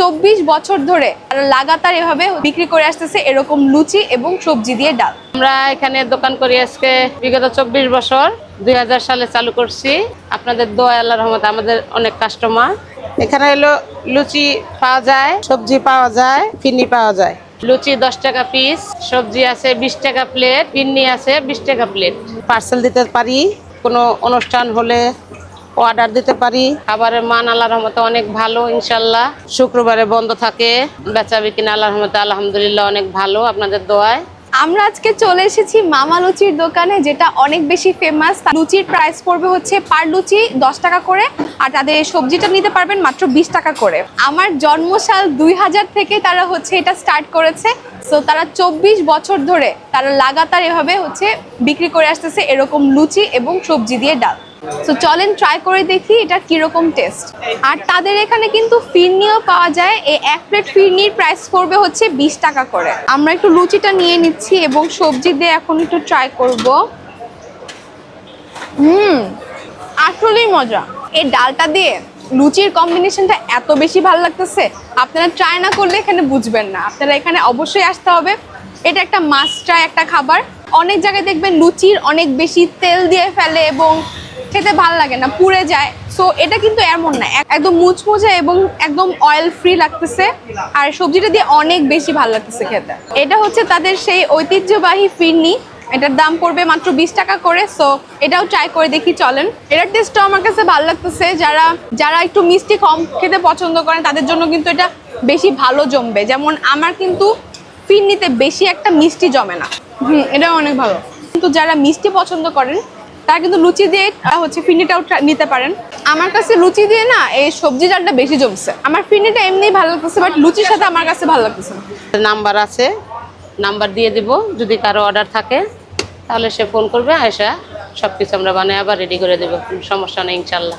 চব্বিশ বছর ধরে তারা লাগাতার এভাবে বিক্রি করে আসতেছে এরকম লুচি এবং সবজি দিয়ে ডাল। আমরা এখানে দোকান করি আজকে বিগত চব্বিশ বছর, দুই হাজার সালে চালু করছি। আপনাদের দোয়া আল্লাহ রহমতে আমাদের অনেক কাস্টমার এখানে হলো লুচি পাওয়া যায়, সবজি পাওয়া যায়, ফিনি পাওয়া যায়। লুচি দশ টাকা পিস সবজি আছে বিশ টাকা প্লেট পিন্নি আছে বিশ টাকা প্লেট পার্সেল দিতে পারি, কোনো অনুষ্ঠান হলে অর্ডার দিতে পারি। খাবারের মান আল্লাহ রহমতে অনেক ভালো, ইনশাল্লাহ। শুক্রবারে বন্ধ থাকে, বেচা বিকিনা আল্লাহ রহমতে আলহামদুলিল্লাহ অনেক ভালো আপনাদের দোয়ায়। আমরা আজকে চলে এসেছি মামা লুচির দোকানে, যেটা অনেক বেশি ফেমাস লুচির প্রাইস পড়বে হচ্ছে পার লুচি দশ টাকা করে, আর তাদের সবজিটা নিতে পারবেন মাত্র বিশ টাকা করে। আমার জন্মসাল দুই হাজার থেকে তারা হচ্ছে এটা স্টার্ট করেছে। সো তারা চব্বিশ বছর ধরে তারা লাগাতার এভাবে হচ্ছে বিক্রি করে আসতেছে এরকম লুচি এবং সবজি দিয়ে ডাল। সো চলেন ট্রাই করে দেখি এটা কীরকম টেস্ট আর তাদের এখানে কিন্তু ফিরনিও পাওয়া যায়। এই এক প্লেট ফিরনির প্রাইস করবে হচ্ছে বিশ টাকা করে। আমরা একটু লুচিটা নিয়ে নিচ্ছি এবং সবজি দিয়ে এখন একটু ট্রাই করব। হুম আসলেই মজা। এই ডালটা দিয়ে লুচির কম্বিনেশনটা এত বেশি ভালো লাগতেছে। আপনারা ট্রাই না করলে এখানে বুঝবেন না। আপনারা এখানে অবশ্যই আসতে হবে। এটা একটা মাস্ট ট্রাই একটা খাবার। অনেক জায়গায় দেখবেন লুচির অনেক বেশি তেল দিয়ে ফেলে এবং খেতে ভালো লাগে না, পুড়ে যায়। সো এটা কিন্তু এমন না। একদম মুচমুচে এবং একদম অয়েল ফ্রি লাগতেছে। আর সবজিটা দিয়ে অনেক বেশি ভালো লাগতেছে খেতে। এটা হচ্ছে তাদের সেই ঐতিহ্যবাহী ফিরনি। এটার দাম পড়বে মাত্র বিশ টাকা করে। সো এটাও ট্রাই করে দেখি, চলেন। এটার টেস্টটাও আমার কাছে ভালো লাগতেছে। যারা যারা একটু মিষ্টি কম খেতে পছন্দ করেন, তাদের জন্য কিন্তু এটা বেশি ভালো জমবে। যেমন আমার কিন্তু ফিরনিতে বেশি একটা মিষ্টি জমে না। হুম, এটাও অনেক ভালো। কিন্তু যারা মিষ্টি পছন্দ করেন তারা কিন্তু লুচি দিয়ে হচ্ছে ফিনিটাও নিতে পারেন। আমার কাছে লুচি দিয়ে না, এই সবজি ডালটা বেশি জমছে। আমার ফিনিটা এমনি ভালো লাগতেছে বাট লুচির সাথে আমার কাছে ভালো লাগতেছে নাম্বার আছে, নাম্বার দিয়ে দিব, যদি কারও অর্ডার থাকে, তাহলে সে ফোন করবে আয়সা সব কিছু আমরা বানিয়ে আবার রেডি করে দেবো, সমস্যা নেই, ইনশাল্লাহ।